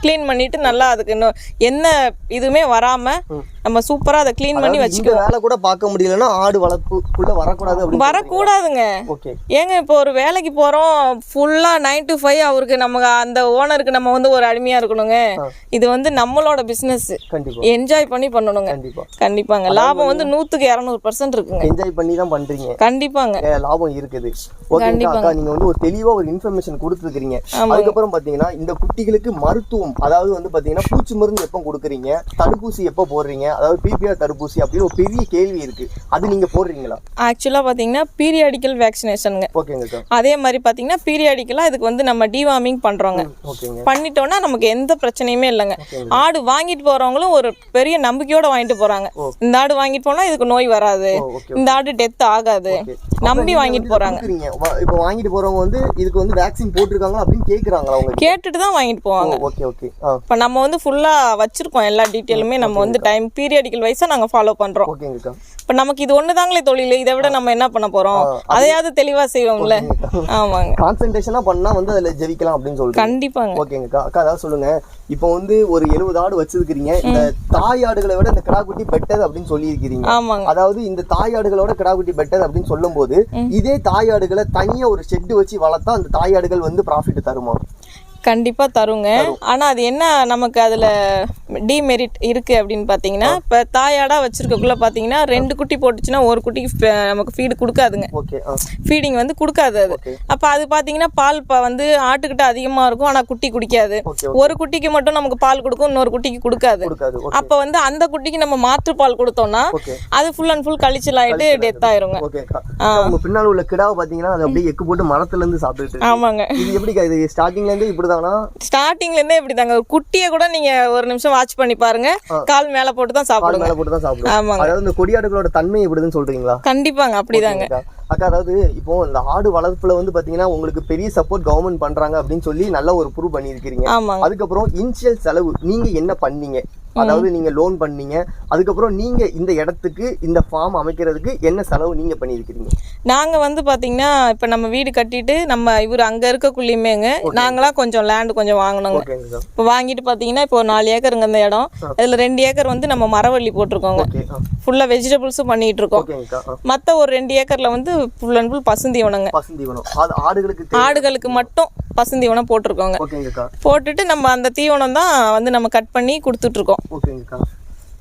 க்ளீன் பண்ணிட்டு நல்லா அதுக்கு இன்னும் என்ன இதுவுமே வராமல் நம்ம சூப்பராக அதை க்ளீன் பண்ணி இந்த வச்சுக்குவோம் வேலை கூட பார்க்க முடியலன்னா ஆடு வளர்ப்புக்குள்ள வரக்கூடாது வரக்கூடாதுங்க. ஓகே ஏங்க இப்போ ஒரு வேலைக்கு போகிறோம் ஃபுல்லாக நைன் டு ஃபைவ் அவருக்கு நமக்கு அந்த ஓனருக்கு நம்ம வந்து ஒரு அடிமையாக இருக்கணுங்க. இது வந்து நம்மளோட பிஸ்னஸ் என்ஜாய் பண்ணி பண்ணணுங்க. கண்டிப்பா. கண்டிப்பாங்க. லாபம் வந்து நூற்றுக்கு இரநூறு பர்சன்ட் இருக்குங்க. என்ஜாய் பண்ணி தான் பண்றீங்க. கண்டிப்பாங்க. லாபம் இருக்குது. ஓகேங்களா அக்கா நீங்க வந்து ஒரு தெளிவா ஒரு இன்ஃபர்மேஷன் கொடுத்துருக்கீங்க. அதுக்கப்புறம் பாத்தீங்கன்னா இந்த குட்டிகளுக்கு மருத்துவம் அதாவது வந்து பாத்தீங்கன்னா பூச்சி மருந்து எப்போ கொடுக்குறீங்க? தடுப்பூசி எப்போ போடுறீங்க? அதாவது பிபிஆர் தடுப்பூசி அப்படின்னு ஒரு பெரிய கேள்வி இருக்கு. அது நீங்க போடுறீங்களா? ஆக்சுவலாக பார்த்தீங்கன்னா பீரியாடிக்கல் வேக்சினேஷனுங்க ஓகேங்கக்கா அதே மாதிரி பார்த்தீங்கன்னா பீரியாடிக்கலாக இதுக்கு வந்து நம்ம டிவார்மிங் பண்ணுறோங்க ஓகேங்க. பண்ணிட்டோம்னா நமக்கு எந்த பிரச்சனையுமே இல்லைங்க. ஆடு வாங்கிட்டு போறவங்களும் ஒரு பெரிய நம்பிக்கையோட வாங்கிட்டு போறாங்க. இந்த ஆடு வாங்கிட்டு போனா இதுக்கு நோய் வராது. இந்த ஆடு டெத் ஆகாது. நம்பி வாங்கிட்டு போறாங்க. இப்போ வாங்கிட்டு போறவங்க வந்து இதுக்கு வந்து வேக்சின் போட்டிருக்காங்க அப்படின்னு கேக்குறாங்களா அவங்க கேட்டுட்டு தான் வாங்கிட்டு போவாங்க. Okay okay. இப்போ நம்ம வந்து ஃபுல்லாக வச்சிருக்கோம் எல்லா டீட்டெயிலுமே நம்ம வந்து டைம் பீரியாடிக்கல் வைஸாக நாங்கள் ஃபாலோ பண்ணுறோம் ஓகேங்கக்கா இப்போ நமக்கு இது ஒன்று தாங்களே தொழில்? இதை விட நம்ம என்ன பண்ண போகிறோம் அதையாவது தெளிவாக செய்வோம்ல. ஆமாங்க. கான்சன்ட்ரேஷனா பண்ணா வந்து அதுல ஜெயிக்கலாம் அப்படின்னு சொல்றீங்க. கண்டிப்பாங்க. ஓகேங்கக்கா அக்கா அதாவது சொல்லுங்க. இப்போ வந்து ஒரு எழுபது ஆடு வச்சிருக்கிறீங்க. இந்த தாய் ஆடுகளை விட இந்த கிடாக்குட்டி பெட்டர் அப்படின்னு சொல்லியிருக்கிறீங்க. ஆமாங்க. அதாவது இந்த தாய் ஆடுகளோட கிடாக்குட்டி பெட்டர் அப்படின்னு சொல்லும்போது இதே தாய் ஆடுகளை தனியா ஒரு ஷெட் வச்சு வளர்த்தா அந்த தாய் ஆடுகள் வந்து ப்ராஃபிட் தருமா? கண்டிப்பாக தருங்க. ஆனால் அது என்ன நமக்கு அதில் டிமெரிட் இருக்குது அப்படின்னு பார்த்தீங்கன்னா இப்போ தாயாடாக வச்சிருக்கக்குள்ள பார்த்தீங்கன்னா ரெண்டு குட்டி போட்டுச்சுன்னா ஒரு குட்டிக்கு நமக்கு ஃபீடு கொடுக்காதுங்க. ஃபீடிங் வந்து கொடுக்காது அது. அப்போ அது பார்த்தீங்கன்னா பால் ப- வந்து ஆட்டுக்கிட்ட அதிகமாக இருக்கும் ஆனால் குட்டி குடிக்காது. ஒரு குட்டிக்கு மட்டும் நமக்கு பால் கொடுக்கும் இன்னொரு குட்டிக்கு கொடுக்காது. அப்போ வந்து அந்த குட்டிக்கு நம்ம மாற்று பால் கொடுத்தோம்னா அது ஃபுல் அண்ட் ஃபுல் கழிச்சல் ஆயிட்டு டெத் ஆயிருங்க. பின்னால உள்ள கிடாவை பாத்தீங்கன்னா அது அப்படியே எக்கு போட்டு மரத்துல இருந்து சாப்பிட்டுட்டு இருக்கு. ஆமாங்க. இது எப்படிக்கா இது ஸ்டார்டிங்ல இருந்து இப்படிதானா ஸ்டார்டிங்ல இருந்தே இப்படி தாங்க குட்டியை கூட நீங்க ஒரு நிமிஷம் வாட்ச் பண்ணி பாருங்க. கால் மேல போட்டு தான் சாப்பிடுங்க. மேல போட்டு தான் சாப்பிடும் ஆமாங்க. அதாவது இந்த கொடியாடுகளோட தன்மை எப்படிதுன்னு சொல்றீங்களா? கண்டிப்பாங்க அப்படிதாங்க. அக்கா அதாவது இப்போ இந்த ஆடு வளர்ப்புல வந்து பாத்தீங்கன்னா உங்களுக்கு பெரிய சப்போர்ட் கவர்மெண்ட் பண்றாங்க அப்படின்னு சொல்லி நல்ல ஒரு ப்ரூவ் பண்ணியிருக்கிறீங்க. ஆமாங்க. அதுக்கப்புறம் இனிஷியல் செலவு நீங்க என்ன பண்ணீங்க? அதாவது நீங்க லோன் பண்ணீங்க அதுக்கப்புறம் நீங்க இந்த இடத்துக்கு இந்த ஃபார்ம் அமைக்கிறதுக்கு என்ன செலவு நீங்க பண்ணியிருக்கிறீங்க? நாங்க வந்து பாத்தீங்கன்னா இப்ப நம்ம வீடு கட்டிட்டு நம்ம இவர் அங்க இருக்கக்குள்ளயுமேங்க நாங்களா கொஞ்சம் லேண்ட் கொஞ்சம் வாங்கினோங்க இப்போ வாங்கிட்டு பாத்தீங்கன்னா இப்போ நாலு ஏக்கருங்க இந்த இடம். அதுல ரெண்டு ஏக்கர் வந்து நம்ம மரவள்ளி போட்டிருக்கோங்க. ஃபுல்லா வெஜிடபிள்ஸும் பண்ணிட்டு இருக்கோம். மத்த ஒரு ரெண்டு ஏக்கர்ல வந்து ஃபுல் அண்ட் ஃபுல் பசுந்தீவனங்க ஆடுகளுக்கு. ஆடுகளுக்கு மட்டும் பசுந்தீவனம் போட்டிருக்கோங்க. போட்டுட்டு நம்ம அந்த தீவனம் தான் வந்து நம்ம கட் பண்ணி கொடுத்துட்டு இருக்கோம் ஓகேங்கக்கா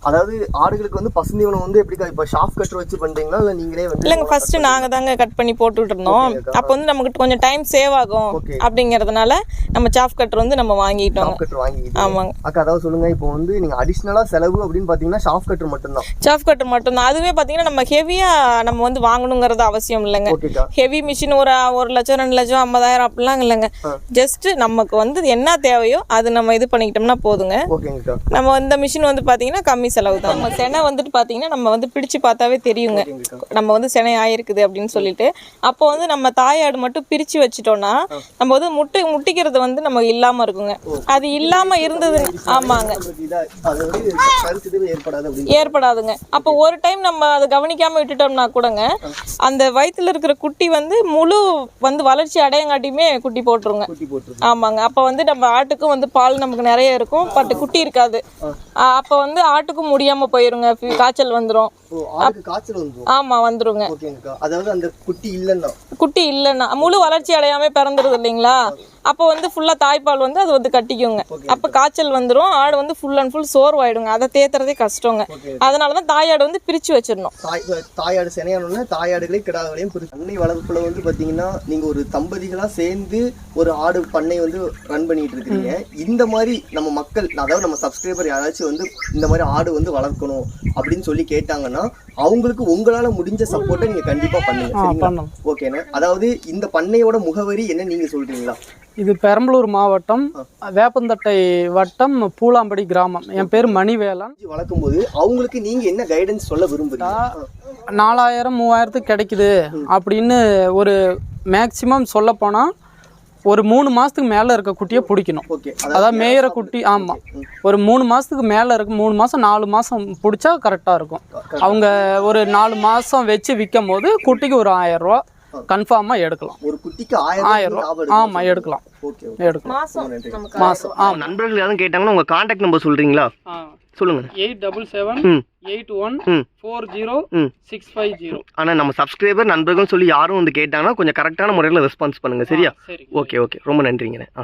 அதாவது ஆடுகளுக்கு வந்து பசுந்தீவனம் வந்து எப்படிக்கா இப்போ ஷாப் கட்டர் வச்சு பண்றீங்களா? இல்ல நீங்களே வந்து இல்லைங்க ஃபர்ஸ்ட் நாங்க தாங்க கட் பண்ணி போட்டுட்டு இருந்தோம். அப்போ வந்து நமக்கு கொஞ்சம் டைம் சேவ் ஆகும். அப்படிங்கறதுனால நம்ம சாஃப் கட்டர் வந்து நம்ம வாங்கிட்டோம். ஷாப் கட்டர் வாங்கிக்கிட்டு ஆமாங்க. அக்கா அதாவது சொல்லுங்க இப்போ வந்து நீங்க அடிஷ்னலா செலவு அப்படின்னு பாத்தீங்கன்னா ஷாப் கட்டர் மட்டும்தான். சாஃப் கட்டர் மட்டும்தான். அதுவே பார்த்தீங்கன்னா நம்ம ஹெவியா நம்ம வந்து வாங்கணுங்கிறது அவசியம் இல்லைங்க. ஹெவி மிஷின் ஒரு ஒரு லட்சம் ரெண்டு லட்சம் ஐம்பதாயிரம் அப்படிலாம் இல்லைங்க. ஜஸ்ட் நமக்கு வந்து என்ன தேவையோ அது நம்ம இது பண்ணிக்கிட்டோம்னா போதுங்க. நம்ம இந்த மிஷின் வந்து பார்த்தீங்கன்னா கம்மி செலவு தான். நம்ம செனை வந்துட்டு பார்த்தீங்கன்னா நம்ம வந்து பிடிச்சு பார்த்தாவே தெரியுங்க. நம்ம வந்து செனை ஆயிருக்குது அப்படின்னு சொல்லிட்டு. அப்போ வந்து நம்ம தாயாடு மட்டும் பிரிச்சு வச்சிட்டோம்னா நம்ம வந்து முட்டை முட்டிக்கிறது வந்து நமக்கு இல்லாம இருக்குங்க. அது இல்லாம இருந்தது ஆமாங்க. ஏற்படாதுங்க. அப்போ ஒரு டைம் நம்ம அதை கவனிக்காம விட்டுட்டோம்னா கூடங்க அந்த வயித்துல இருக்கிற குட்டி வந்து முழு வந்து வளர்ச்சி அடையங்காட்டியுமே குட்டி போட்டுருங்க. ஆமாங்க. அப்போ வந்து நம்ம ஆட்டுக்கும் வந்து பால் நமக்கு நிறைய இருக்கும். பட் குட்டி இருக்காது. அப்போ வந்து ஆட்டு ஆட்டுக்கும் முடியாம போயிருங்க. காய்ச்சல் வந்துரும். ஆமா வந்துருங்க. அதாவது அந்த குட்டி இல்லைன்னா? குட்டி இல்லைன்னா முழு வளர்ச்சி அடையாம பிறந்துருது இல்லைங்களா? அப்போ வந்து ஃபுல்லா தாய்ப்பால் வந்து அது வந்து கட்டிக்குங்க. அப்போ காய்ச்சல் வந்துடும் ஆடு வந்து ஃபுல் அண்ட் ஃபுல் சோர்வாயிடுங்க. அதை தேத்துறதே கஷ்டங்க. அதனால தான் தாயாடு வந்து பிரிச்சு வச்சிடணும். தாய் தாயாடு சினையானோடனே தாயாடுகளை கிடாகளையும் பிரிச்சு அன்னை வளர்ப்புல வந்து பாத்தீங்கன்னா நீங்க ஒரு தம்பதிகளா சேர்ந்து ஒரு ஆடு பண்ணை வந்து ரன் பண்ணிட்டு இருக்கீங்க இந்த மாதிரி நம்ம மக்கள் அதாவது நம்ம சப்ஸ்கிரைபர் யாராச்சும் வந்து இந்த மாதிரி ஆடு வந்து வளர்க்கணும் அப்படின்னு சொல்லி கேட்டாங்கன்னா அவங்களுக்கு உங்களால முடிஞ்ச சப்போர்ட்டை நீங்க கண்டிப்பா பண்ணுங்க. ஓகேண்ணே அதாவது இந்த பண்ணையோட முகவரி என்ன நீங்க சொல்றீங்களா? இது பெரம்பலூர் மாவட்டம் வேப்பந்தட்டை வட்டம் பூலாம்படி கிராமம். என் பேர் மணிவேலன். வளர்க்கும் போது அவங்களுக்கு நீங்க என்ன கைடன்ஸ் சொல்ல விரும்புறீங்க? நாலாயிரம் மூவாயிரத்துக்கு கிடைக்குது அப்படின்னு ஒரு மேக்சிமம் சொல்ல போனால் ஒரு மூணு மாதத்துக்கு மேலே இருக்க குட்டியை பிடிக்கணும். ஓகே. அதாவது மேயிற குட்டி ஆமாம் ஒரு மூணு மாதத்துக்கு மேலே இருக்கு மூணு மாதம் நாலு மாதம் பிடிச்சா கரெக்டாக இருக்கும். அவங்க ஒரு நாலு மாதம் வச்சு விற்கும் போது குட்டிக்கு ஒரு ஆயிரம் ரூபா கன்ஃபார்மாக எடுக்கலாம். ஒரு குட்டிக்கு ஆயிரம் ரூபா. ஆமாம் எடுக்கலாம். ஓகே எடுக்கலாம். மாசம் நமக்கு மாதம் ஆமாம் நண்பர்கள் யாரும் கேட்டாங்கன்னா உங்க கான்டாக்ட் நம்பர் சொல்றீங்களா? சொல்லுங்க eight double seven eight one four zero six five zero. ஆனால் நம்ம சப்ஸ்கிரைபர் நண்பர்கள் சொல்லி யாரும் வந்து கேட்டாங்கன்னா கொஞ்சம் கரெக்டான முறையில் ரெஸ்பான்ஸ் பண்ணுங்க சரியா? சரி ஓகே ஓகே. ரொம்ப நன்றிங்கண்ணே. ஆ.